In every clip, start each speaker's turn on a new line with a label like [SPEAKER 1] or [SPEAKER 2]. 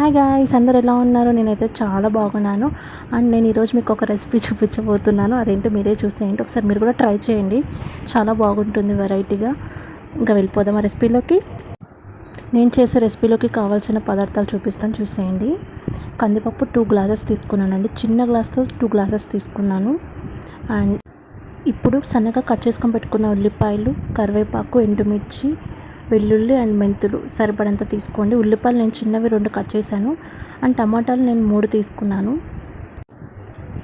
[SPEAKER 1] Hi guys అందరు ఎలా ఉన్నారు? నేనైతే చాలా బాగున్నాను. అండ్ నేను ఈరోజు మీకు ఒక రెసిపీ చూపించబోతున్నాను. అదేంటో మీరే చూసేయండి. ఒకసారి మీరు కూడా ట్రై చేయండి. చాలా బాగుంటుంది వెరైటీగా ఇంకా వెళ్ళిపోదాం ఆ రెసిపీలోకి. నేను చేసే రెసిపీలోకి కావాల్సిన పదార్థాలు చూపిస్తాను. చూసేయండి. కందిపప్పు టూ గ్లాసెస్ తీసుకున్నానండి. చిన్న గ్లాస్తో టూ గ్లాసెస్ తీసుకున్నాను. అండ్ ఇప్పుడు సన్నగా కట్ చేసుకొని పెట్టుకున్న ఉల్లిపాయలు కరివేపాకు ఎండుమిర్చి వెల్లుల్లి అండ్ మెంతులు సరిపడంత తీసుకోండి. ఉల్లిపాయలు నేను చిన్నవి రెండు కట్ చేశాను అండ్ టమాటాలు నేను మూడు తీసుకున్నాను.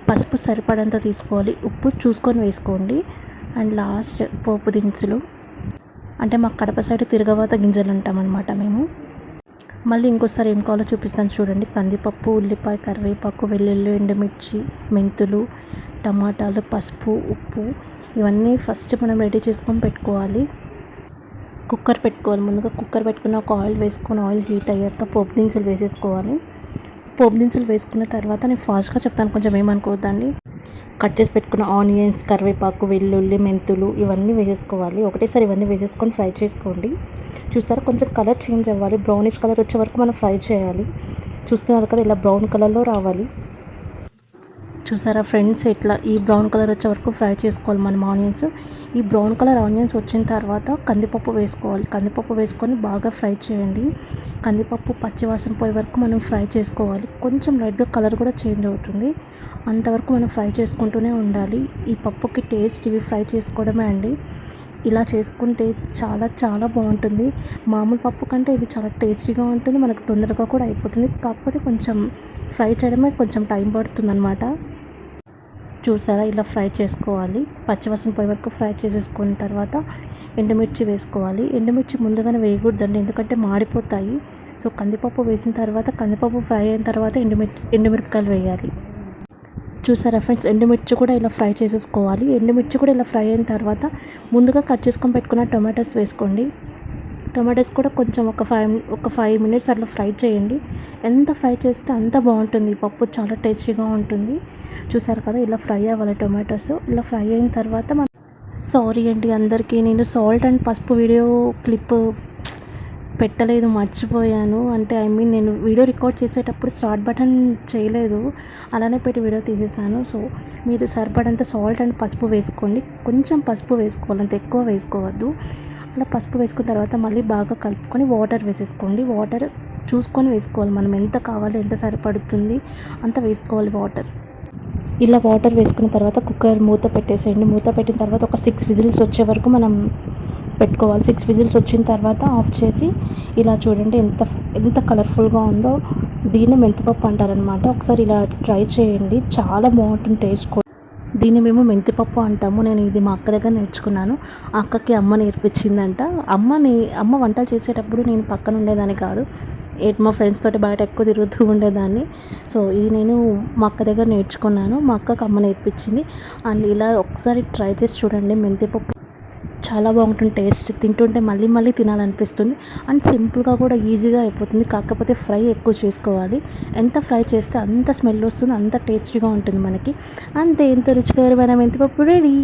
[SPEAKER 1] పసుపు సరిపడంత తీసుకోవాలి. ఉప్పు చూసుకొని వేసుకోండి. అండ్ లాస్ట్ పోపు దినుసులు. అంటే మా కడప సైడ్ తిరగవాత గింజలు అంటామన్నమాట మేము. మళ్ళీ ఇంకోసారి ఏం కావాలో చూపిస్తాను చూడండి. కందిపప్పు ఉల్లిపాయ కరివేపాకు వెల్లుల్లి ఎండుమిర్చి మెంతులు టమాటాలు పసుపు ఉప్పు. ఇవన్నీ ఫస్ట్ మనం రెడీ చేసుకొని పెట్టుకోవాలి. కుక్కర్ పెట్టుకోవాలి. ముందుగా కుక్కర్ పెట్టుకుని ఒక ఆయిల్ వేసుకొని ఆయిల్ హీట్ అయ్యాక పోపు దినుసులు వేసేసుకోవాలి. పోపు దినుసులు వేసుకున్న తర్వాత నేను ఫాస్ట్గా చెప్తాను కొంచెం ఏమనుకోవద్దండి. కట్ చేసి పెట్టుకున్న ఆనియన్స్ కరివేపాకు వెల్లుల్లి మెంతులు ఇవన్నీ వేసేసుకోవాలి. ఒకటేసారి ఇవన్నీ వేసేసుకొని ఫ్రై చేసుకోండి. చూసారా కొంచెం కలర్ చేంజ్ అవ్వాలి. బ్రౌనిష్ కలర్ వచ్చే వరకు మనం ఫ్రై చేయాలి. చూస్తున్నారు కదా ఇలా బ్రౌన్ కలర్లో రావాలి. చూసారా ఫ్రెండ్స్ ఇట్లా ఈ బ్రౌన్ కలర్ వచ్చే వరకు ఫ్రై చేసుకోవాలి మనం ఆనియన్స్. ఈ బ్రౌన్ కలర్ ఆనియన్స్ వచ్చిన తర్వాత కందిపప్పు వేసుకోవాలి. కందిపప్పు వేసుకొని బాగా ఫ్రై చేయండి. కందిపప్పు పచ్చివాసన పోయే వరకు మనం ఫ్రై చేసుకోవాలి. కొంచెం లైట్గా కలర్ కూడా చేంజ్ అవుతుంది. అంతవరకు మనం ఫ్రై చేసుకుంటూనే ఉండాలి. ఈ పప్పుకి టేస్ట్ ఇవి ఫ్రై చేసుకోవడమే అండి. ఇలా చేసుకుంటే చాలా చాలా బాగుంటుంది. మామూలు పప్పు కంటే ఇది చాలా టేస్టీగా ఉంటుంది. మనకు తొందరగా కూడా అయిపోతుంది. కాకపోతే కొంచెం ఫ్రై చేయడమే కొంచెం టైం పడుతుంది అనమాట చూసారా? ఇలా ఫ్రై చేసుకోవాలి. పచ్చివాసన పోయే వరకు ఫ్రై చేసేసుకున్న తర్వాత ఎండుమిర్చి వేసుకోవాలి. ఎండుమిర్చి ముందుగానే వేయకూడదండి ఎందుకంటే మాడిపోతాయి. సో కందిపప్పు వేసిన తర్వాత కందిపప్పు ఫ్రై అయిన తర్వాత ఎండుమిర్చి ఎండుమిరపకాయలు వేయాలి. చూసారా ఫ్రెండ్స్? ఎండుమిర్చి కూడా ఇలా ఫ్రై చేసేసుకోవాలి. ఎండుమిర్చి కూడా ఇలా ఫ్రై అయిన తర్వాత ముందుగా కట్ చేసుకొని పెట్టుకున్న టొమాటోస్ వేసుకోండి. టొమాటోస్ కూడా కొంచెం ఒక ఫైవ్ ఒక ఫైవ్ మినిట్స్ అట్లా ఫ్రై చేయండి. ఎంత ఫ్రై చేస్తే అంత బాగుంటుంది. పప్పు చాలా టేస్టీగా ఉంటుంది. చూసారు కదా ఇలా ఫ్రై అవ్వాలి టొమాటోస్. ఇలా ఫ్రై అయిన తర్వాత మనం సారీ అండి అందరికీ. నేను సాల్ట్ అండ్ పసుపు వీడియో క్లిప్ పెట్టలేదు మర్చిపోయాను. అంటే ఐ మీన్ నేను వీడియో రికార్డ్ చేసేటప్పుడు స్టార్ట్ బటన్ చేయలేదు. అలానే పెట్టి వీడియో తీసేసాను సో మీరు సరిపడంత సాల్ట్ అండ్ పసుపు వేసుకోండి. కొంచెం పసుపు వేసుకోవాలి అంత ఎక్కువ వేసుకోవద్దు. అలా పసుపు వేసుకున్న తర్వాత మళ్ళీ బాగా కలుపుకొని వాటర్ వేసేసుకోండి. వాటర్ చూసుకొని వేసుకోవాలి. మనం ఎంత కావాలి ఎంత సరిపడుతుంది అంత వేసుకోవాలి వాటర్. ఇలా వాటర్ వేసుకున్న తర్వాత కుక్కర్ మూత పెట్టేసేయండి. మూత పెట్టిన తర్వాత ఒక సిక్స్ విజిల్స్ వచ్చే వరకు మనం పెట్టుకోవాలి. సిక్స్ విజిల్స్ వచ్చిన తర్వాత ఆఫ్ చేసి ఇలా చూడండి ఎంత ఎంత కలర్ఫుల్గా ఉందో. దీన్ని మెంతిపప్పు అంటారనమాట ఒకసారి ఇలా ట్రై చేయండి. చాలా బాగుంటుంది టేస్ట్ కూడా. దీన్ని మేము మెంతిపప్పు అంటాము. నేను ఇది మా అక్క దగ్గర నేర్చుకున్నాను. ఆ అక్కకి అమ్మ నేర్పించిందంట. అమ్మని అమ్మ వంటలు చేసేటప్పుడు నేను పక్కన ఉండేదాన్ని కాదు. మా ఫ్రెండ్స్ తోటి బయట ఎక్కువ తిరుగుతూ ఉండేదాన్ని. సో ఇది నేను మా అక్క దగ్గర నేర్చుకున్నాను. మా అక్కకి అమ్మ నేర్పించింది. అండ్ ఇలా ఒకసారి ట్రై చేసి చూడండి మెంతిపప్పు చాలా బాగుంటుంది టేస్ట్ తింటుంటే మళ్ళీ మళ్ళీ తినాలనిపిస్తుంది. అండ్ సింపుల్గా కూడా ఈజీగా అయిపోతుంది. కాకపోతే ఫ్రై ఎక్కువ చేసుకోవాలి. ఎంత ఫ్రై చేస్తే అంత స్మెల్ వస్తుంది అంత టేస్టీగా ఉంటుంది మనకి. అంతే ఎంత రుచికరమైన మెంతిపప్పు రెడీ.